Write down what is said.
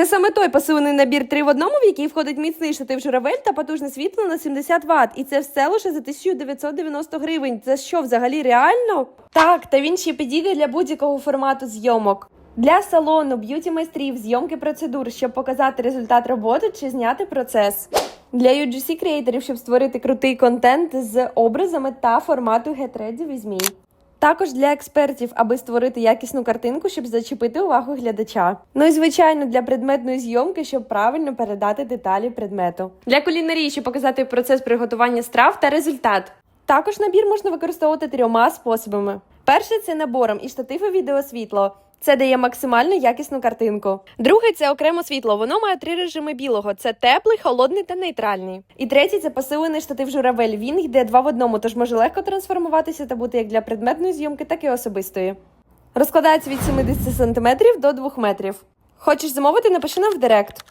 Це саме той посилений набір 3 в одному, в який входить міцний штатив журавель та потужне світло на 70 Вт. І це все лише за 1990 гривень. Це що, взагалі реально? Так, та він ще підійде для будь-якого формату зйомок. Для салону, б'юті майстрів, зйомки процедур, щоб показати результат роботи чи зняти процес. Для UGC креаторів, щоб створити крутий контент з образами та формату Ready with Me. Також для експертів, аби створити якісну картинку, щоб зачепити увагу глядача. Ну і звичайно для предметної зйомки, щоб правильно передати деталі предмету. Для кулінарії, щоб показати процес приготування страв та результат. Також набір можна використовувати трьома способами. Перше це набором і штатив і відеосвітло. Це дає максимально якісну картинку. Друге це окремо світло. Воно має три режими білого: це теплий, холодний та нейтральний. І третій це посилений штатив журавель. Він йде два в одному, тож може легко трансформуватися та бути як для предметної зйомки, так і особистої. Розкладається від 70 см до 2 метрів. Хочеш замовити, напиши нам в директ.